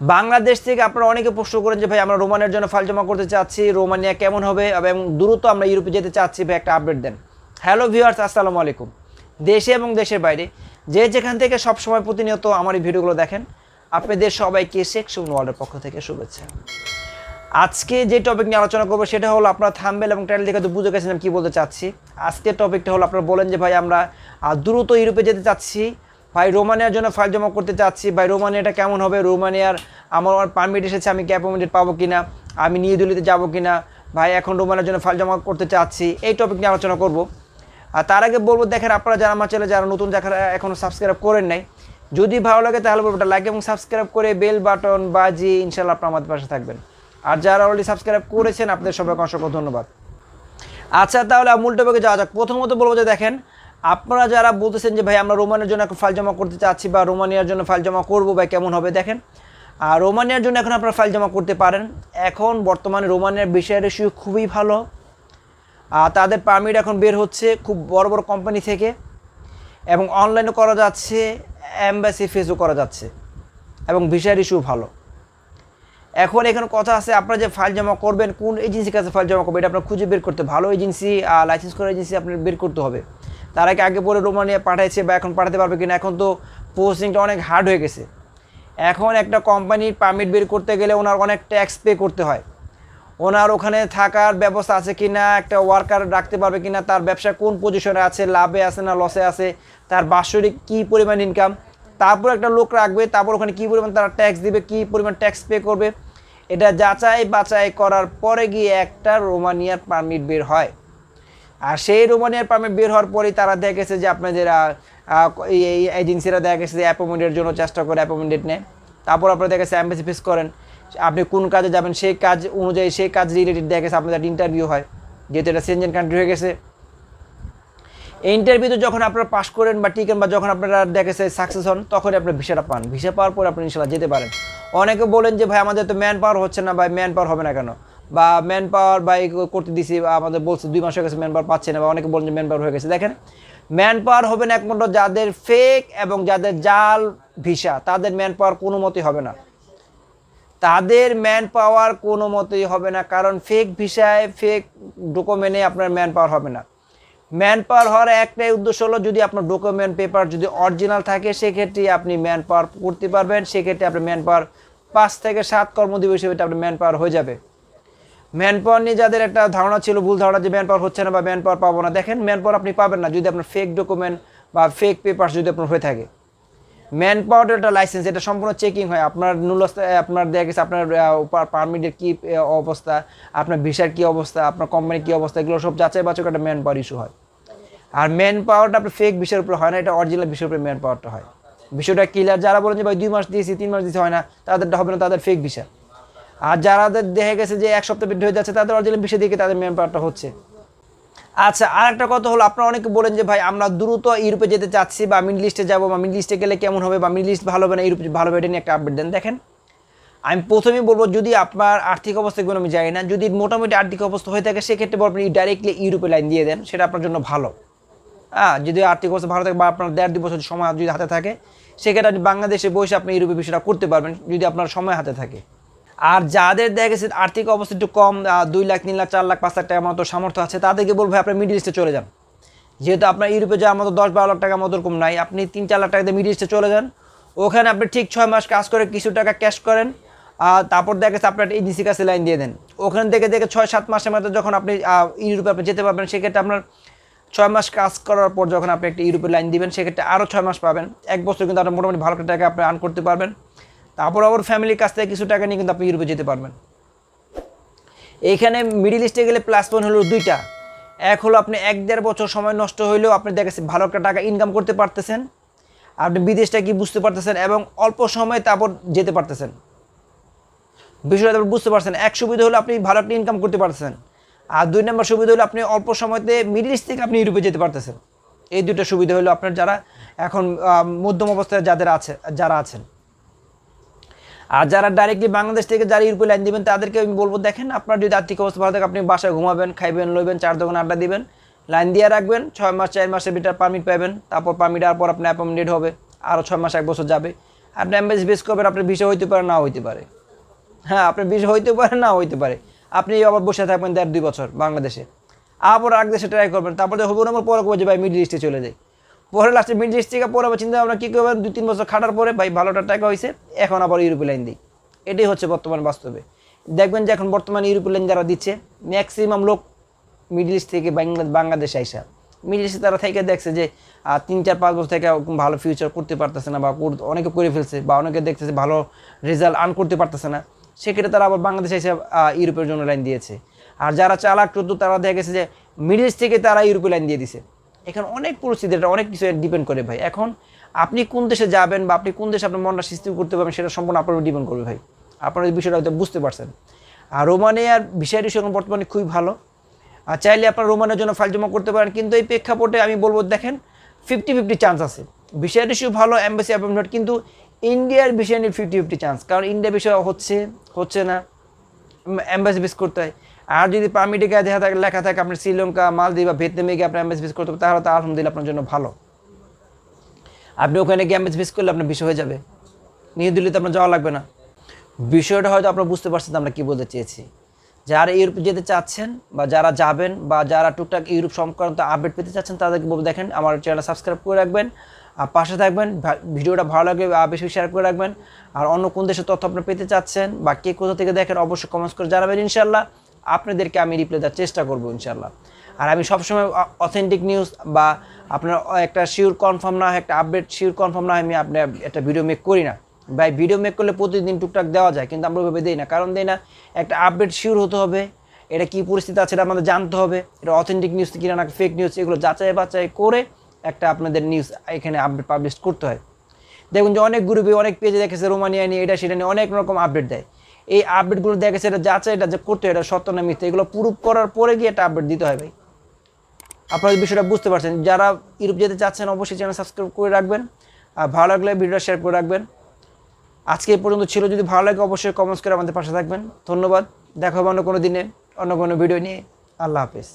বাংলাদেশ থেকে আপনারা অনেকে প্রশ্ন করেন যে, ভাই, আমরা রোমানের জন্য ফাইল জমা করতে চাচ্ছি, রোমানিয়া কেমন হবে? এবং দ্রুত আমরা ইউরোপে যেতে চাচ্ছি, ভাই, একটা আপডেট দেন। হ্যালো ভিউয়ার্স আসসালামু আলাইকুম। দেশে এবং দেশের বাইরে যে যেখান থেকে সবসময় প্রতিনিয়ত আমার এই ভিডিওগুলো দেখেন, আপনাদের সবাইকে শেখ সুমন ওয়ার্ল্ডের পক্ষ থেকে শুভেচ্ছা। আজকে যে টপিক নিয়ে আলোচনা করব সেটা হলো আপনারা থাম্বেল এবং টাইটেল দেখে তো বুঝে গেছেন আমি কী বলতে চাচ্ছি। আজকের টপিকটা হলো আপনারা বলেন যে, ভাই, আমরা দ্রুত ইউরোপে যেতে চাচ্ছি ভাই, রোমানিয়ার জন্য ফাইল জমা করতে চাচ্ছি। ভাই, রোমানিয়াটা কেমন হবে? রোমানিয়ার আমার আমার পারমিট এসেছে, আমি কি অ্যাপয়েন্টমেন্ট পাবো কি না আমি নিউ দিল্লিতে যাব কি না ভাই, এখন রোমানিয়ার জন্য ফাইল জমা করতে চাচ্ছি। এই টপিক নিয়ে আলোচনা করব। আর তার আগে বলব, দেখেন আপনারা যারা আমার চ্যানেলে যারা নতুন, যারা এখনও সাবস্ক্রাইব করেন নাই, যদি ভালো লাগে তাহলে বলব লাইক এবং সাবস্ক্রাইব করে বেল বাটন বাজি ইনশাল্লাহ আপনার আমাদের পাশে থাকবেন। আর যারা অলরেডি সাবস্ক্রাইব করেছেন, আপনাদের সবাইকে অসংখ্য ধন্যবাদ। আচ্ছা তাহলে মূল টপিকে যাওয়া যাক। প্রথমত বলব যে দেখেন আপনারা যারা বলতেছেন যে, ভাই, আমরা রোমানিয়ার জন্য একটা ফাইল জমা করতে চাচ্ছি বা রোমানিয়ার জন্য ফাইল জমা করব বা কেমন হবে? দেখেন আর রোমানিয়ার জন্য এখন আপনারা ফাইল জমা করতে পারেন। এখন বর্তমানে রোমানিয়ার বিষয়ের রেশিও খুবই ভালো। আর তাদের পারমিট এখন বের হচ্ছে খুব বড় বড় কোম্পানি থেকে এবং অনলাইনে করা যাচ্ছে অ্যাম্বাসি ফেসও করা যাচ্ছে এবং ভিসার ইস্যু ভালো। এখন এখানে কথা আছে, আপনারা যে ফাইল জমা করবেন, কোন এজেন্সির কাছে ফাইল জমা করবেন, এটা আপনার খুঁজে বের করতে ভালো এজেন্সি লাইসেন্স করা এজেন্সি আপনার বের করতে হবে। তার আগে আগে পরে রোমানিয়া পাঠাইছে বা এখন পাঠাতে পারবে কিনা, এখন তো পোস্টিংটা অনেক হার্ড হয়ে গেছে। এখন একটা কোম্পানির পারমিট বের করতে গেলে ওনার অনেক ট্যাক্স পে করতে হয়। ওনার ওখানে থাকার ব্যবস্থা আছে কি না একটা ওয়ার্কার রাখতে পারবে কি না তার ব্যবসা কোন পজিশনে আছে, লাভে আছে না লসে আছে, তার বাৎসরিক কী পরিমাণ ইনকাম তারপর একটা লোক রাখবে, তারপর ওখানে কী পরিমাণ তারা ট্যাক্স দিবে, কী পরিমাণ ট্যাক্স পে করবে, এটা যাচাই বাছাই করার পরে গিয়ে একটা রোমানিয়ার পারমিট বের হয়। আর সেই রোমানিয়ার পারমিট বের হওয়ার পরেই তারা দেখেছে যে আপনাদের এই এজেন্সিরা দেখা গেছে যে অ্যাপয়েন্টমেন্টের জন্য চেষ্টা করে অ্যাপয়েন্টমেন্ট নেয়। তারপর আপনারা দেখা গেছে অ্যাম্বাসি ফেস করেন। আপনি কোন কাজে যাবেন সেই কাজ অনুযায়ী সেই কাজ রিলেটেড দেখা গেছে আপনাদের ইন্টারভিউ হয়, যেহেতু এটা সেনজেন কান্ট্রি হয়ে গেছে। ইন্টারভিউতে যখন আপনারা পাস করেন বা টিকেন বা যখন আপনারা দেখেছে সাকসেস হন, তখনই আপনার ভিসাটা পান। ভিসা পাওয়ার পর আপনি ইনশাল্লাহ যেতে পারেন। অনেকে বলেন যে, ভাই, আমাদের তো ম্যান পাওয়ার হচ্ছে না, ভাই ম্যান পাওয়ার হবে না কেন? বা ম্যান পাওয়ার বা করতে দিছি আমাদের বলছে দুই মাস হয়ে গেছে ম্যান পাওয়ার পাচ্ছে না, বা অনেকে বলেন যে ম্যান পাওয়ার হয়ে গেছে। দেখেন ম্যান পাওয়ার হবে না একমাত্র যাদের ফেক এবং যাদের জাল ভিসা, তাদের ম্যান পাওয়ার কোনো মতেই হবে না। তাদের ম্যান পাওয়ার কোনো মতেই হবে না, কারণ ফেক ভিসায় ফেক ডকুমেন্টে আপনার ম্যান পাওয়ার হবে না। ম্যান পাওয়ার হওয়ার একটাই উদ্দেশ্য হলো, যদি আপনার ডকুমেন্ট পেপার যদি অরিজিনাল থাকে, সেক্ষেত্রে আপনি ম্যান পাওয়ার করতে পারবেন, সেক্ষেত্রে আপনার ম্যান পাওয়ার পাঁচ থেকে সাত কর্মদিবস আপনার ম্যান পাওয়ার হয়ে যাবে। ম্যান পাওয়ার নিয়ে যাদের একটা ধারণা ছিল, ভুল ধারণা যে ম্যান পাওয়ার হচ্ছে না বা ম্যান পাওয়ার পাবো না, দেখেন ম্যান পাওয়ার আপনি পাবেন না যদি আপনার ফেক ডকুমেন্ট বা ফেক পেপার যদি আপনার হয়ে থাকে। ম্যান পাওয়ার একটা লাইসেন্স এটা সম্পূর্ণ চেকিং হয়। আপনার নুলস্ত আপনার দেখা গেছে, আপনার পারমিটের কী অবস্থা, আপনার ভিসার কী অবস্থা, আপনার কোম্পানির কী অবস্থা, এগুলো সব যাচাই বাছাই একটা ম্যান পাওয়ার ইস্যু হয়। আর ম্যান পাওয়ারটা আপনার ফেক বিষয়ের উপরে হয় না, এটা অরিজিনাল বিষয়ের উপরে ম্যান পাওয়ারটা হয়। বিষয়টা ক্লিয়ার যারা বলেন যে ভাই, দুই মাস দিয়েছি, তিন মাস দিতে হয় না, তাদেরটা হবে না, তাদের ফেক বিষয় আর যারাদের দেখা গেছে যে এক সপ্তাহ বৃদ্ধি হয়ে যাচ্ছে, তাদের অরিজিনাল বিষয় দিকে তাদের ম্যান পাওয়ারটা হচ্ছে। আচ্ছা আর একটা কথা হলো, আপনারা অনেকে বলেন যে, ভাই, আমরা দ্রুত ইউরোপে যেতে চাচ্ছি বা মিডল ইস্টে যাব বা মিডল ইস্টে গেলে কেমন হবে বা মিডল ইস্ট ভালো হবে না, ইউরোপ ভালো হবে, এটা নিয়ে একটা আপডেট দেন। দেখেন, আমি প্রথমেই বলব, যদি আপনার আর্থিক অবস্থা কোনো আমি জানি না, যদি মোটামুটি আর্থিক অবস্থা হয়ে থাকে, সেক্ষেত্রে আপনি ডাইরেক্টলি ইউরোপে লাইন দিয়ে দেন, সেটা আপনার জন্য ভালো। হ্যাঁ যদি আর্থিক অবস্থা ভালো থাকে বা আপনার দেড় দুই বছর সময় যদি হাতে থাকে, সেক্ষেত্রে আপনি বাংলাদেশে বসে আপনি ইউরোপে বিষয়টা করতে পারবেন, যদি আপনার সময় হাতে থাকে। আর যাদের দেখা গেছে আর্থিক অবস্থা একটু কম দুই লাখ, তিন লাখ, চার লাখ, পাঁচ লাখ টাকার মতো সামর্থ্য আছে, তাদেরকে বলব আপনি মিডিল ইস্টে চলে যান। যেহেতু আপনার ইউরোপে যাওয়ার মতো দশ বারো লাখ টাকার মতো এরকম নাই, আপনি তিন চার লাখ টাকা দিয়ে মিডিল ইস্টে চলে যান। ওখানে আপনি ঠিক ছয় মাস কাজ করে কিছু টাকা ক্যাশ করেন, আর তারপর দেখা গেছে আপনার এজেন্সি কাছে লাইন দিয়ে দেন। ওখান থেকে দেখে ছয় সাত মাসের মধ্যে যখন আপনি ইউরোপে আপনি যেতে পারবেন, সেক্ষেত্রে আপনার ছয় মাস কাজ করার পর যখন আপনি একটা ইউরোপের লাইন দিবেন, সেক্ষেত্রে আরও ছয় মাস পাবেন। এক বছর কিন্তু আপনার মোটামুটি ভালো টাকা আপনি আর্ন করতে পারবেন। তারপর আবার ফ্যামিলির কাছ থেকে কিছু টাকা নিয়ে কিন্তু আপনি ইউরোপে যেতে পারবেন। এইখানে মিডিল ইস্টে গেলে প্লাস পয়েন্ট হলো দুইটা। এক হলো আপনি এক দেড় বছর সময় নষ্ট হইলেও আপনি দেখেছি ভালো একটা টাকা ইনকাম করতে পারতেছেন। আপনি বিদেশটা কি বুঝতে পারতেছেন এবং অল্প সময়ে তারপর যেতে পারতেছেন। বিষয়টা আপনি বুঝতে পারছেন। এক সুবিধা হলো আপনি ভালো একটা ইনকাম করতে পারতেছেন। আর দুই নম্বর সুবিধা হলো আপনি অল্প সময়তে মিডিল ইস্ট থেকে আপনি ইউরোপে যেতে পারতেছেন। এই দুটো সুবিধা হলো আপনার যারা এখন মধ্যম অবস্থায় যাদের আছে, যারা আছেন। আর যারা ডাইরেক্টলি বাংলাদেশ থেকে যারা ইউরোপে লাইন দিবেন, তাদেরকে আমি বলব, দেখেন আপনার যদি আর্থিক অবস্থা ভালো থাকে, আপনি বাসায় ঘুমাবেন, খাইবেন, লইবেন, চার দোকান আড্ডা দিবেন লাইন দিয়ে রাখবেন, ছয় মাস, চার মাসের ভিতরে পারমিট পাবেন, তারপর পারমিট আর পর আপনার অ্যাপয়েন্টেড হবে আরও ছয় মাস, এক বছর যাবে। আপনি এম্বাসি বেস করবেন, আপনার ভিসা হইতে পারে না হইতে পারে। হ্যাঁ আপনার ভিসা হইতে পারে না হইতে পারে। আপনি আবার বসে থাকবেন দেড় দুই বছর বাংলাদেশে। আবার আগ দেশে ট্রাই করবেন, তারপরে হব না পরে করব যে ভাই মিডল ইস্টে চলে যাই পরে লাস্টে মিডল ইস্ট থেকে পরে আবার চিন্তা ভাবনা কী করবেন? দুই, তিন বছর খাটার পরে ভাই ভালোটা টাকা হয়েছে এখন আবার ইউরোপে লাইন দিই। এটাই হচ্ছে বর্তমান বাস্তবে। দেখবেন যে এখন বর্তমানে ইউরোপে লাইন যারা দিচ্ছে ম্যাক্সিমাম লোক মিডল ইস্ট থেকে বাংলা বাংলাদেশে আইসা। মিডল ইস্টে তারা থেকে দেখছে যে তিন, চার, পাঁচ বছর থেকে ভালো ফিউচার করতে পারতেছে না বা অনেকে করে ফেলছে বা অনেকে দেখতেছে ভালো রেজাল্ট আর্ন করতে পারতেছে না। সেক্ষেত্রে তারা আবার বাংলাদেশে এসে ইউরোপের জন্য লাইন দিয়েছে। আর যারা চালাক, চোদ্দ, তারা দেখা গেছে যে মিডল ইস্ট থেকে তারা ইউরোপে লাইন দিয়ে দিছে। এখানে অনেক পরিস্থিতি, এটা অনেক কিছু ডিপেন্ড করে ভাই। এখন আপনি কোন দেশে যাবেন বা আপনি কোন দেশে আপনার মনটা সৃষ্টি করতে পারবেন, সেটা সম্পূর্ণ আপনার উপর ডিপেন্ড করবে ভাই। আপনার এই বিষয়টা হয়তো বুঝতে পারছেন। আর রোমানিয়ার বিষয়টি এখন বর্তমানে খুবই ভালো। আর চাইলে আপনার রোমানের জন্য ফাইল জমা করতে পারেন, কিন্তু এই প্রেক্ষাপটে আমি বলব, দেখেন ফিফটি ফিফটি চান্স আছে। বিষয় ইস্যু ভালো অ্যাম্বাসি অ্যাপয়েন্টমেন্ট কিন্তু ইন্ডিয়ার বিষয় নিয়ে ফিফটি ফিফটি চান্স কারণ ইন্ডিয়া বিষয় হচ্ছে হচ্ছে না অ্যাম্বাসি বেস করতে হয়। আর যদি পারমিটে গায়ে দেখা থাকে, লেখা থাকে আপনার শ্রীলঙ্কা, মালদ্বীপ বা ভিয়েতনামে গিয়ে আপনার এম্বাসি বেস করতে তাহলে তো আলহামদুলিল্লাহ আপনার জন্য ভালো। আপনি ওখানে গিয়ে এম্বাসি বেস করলে আপনার বিষয় হয়ে যাবে। নিউ দিল্লিতে আপনার যাওয়া লাগবে না। বিষয়টা হয়তো আপনার বুঝতে পারছেন আমরা কী বলতে চেয়েছি। যারা ইউরোপে যেতে চাচ্ছেন বা যারা যাবেন বা যারা টুকটাক ইউরোপ সংক্রান্ত আপডেট পেতে চাচ্ছেন, তাদেরকে বলব দেখেন, আমার চ্যানেল সাবস্ক্রাইব করে রাখবেন। আর পাশে থাকবেন ভিডিওটা ভালো লাগলে বেশি শেয়ার করে রাখবেন। আর অন্য কোন দেশের তথ্য আপনারা পেতে চাচ্ছেন বা কে কোথা থেকে দেখেন, অবশ্যই কমেন্টস করে জানাবেন ইনশাল্লাহ আপনাদেরকে আমি রিপ্লাই দেওয়ার চেষ্টা করব ইনশাল্লাহ আর আমি সবসময় অথেন্টিক নিউজ বা আপনার একটা শিওর কনফার্ম না হয়, একটা আপডেট শিওর কনফার্ম না হয়, আমি আপনার একটা ভিডিও মেক করি না। ভাই ভিডিও মেক করলে প্রতিদিন টুকটাক দেওয়া যায়, কিন্তু আমরা ওইভাবে দিই না। কারণ দিই না, একটা আপডেট শিওর হতে হবে, এটা কি পরিস্থিতি আছে এটা আমাদের জানতে হবে, এটা অথেন্টিক নিউজ কিনা না ফেক নিউজ এগুলো যাচাই বাছাই করে একটা আপনাদের নিউজ এখানে আপডেট পাবলিশ করতে হয়। দেখুন যে অনেক গ্রুপে অনেক পেজে দেখেছে রোমানিয়া নিয়ে, এটা সেটা নিয়ে অনেক রকম আপডেট দেয়। এই আপডেটগুলো দেখেছে এটা যাচাই এটা যে করতে হয় এটা সত্য না মিথ্যে, এগুলো প্রুফ করার পরে গিয়ে এটা আপডেট দিতে হয় ভাই। আপনারা বিষয়টা বুঝতে পারছেন, যারা ইউরোপ যেতে চাচ্ছেন, অবশ্যই চ্যানেল সাবস্ক্রাইব করে রাখবেন। আর ভালো লাগলে ভিডিওটা শেয়ার করে রাখবেন। আজকে এই পর্যন্ত ছিল, যদি ভালো লাগে অবশ্যই কমেন্টস করে আমাদের পাশে থাকবেন। ধন্যবাদ, দেখা হবে অন্য কোনো দিনে, অন্য কোনো ভিডিও নিয়ে। আল্লাহ হাফেজ।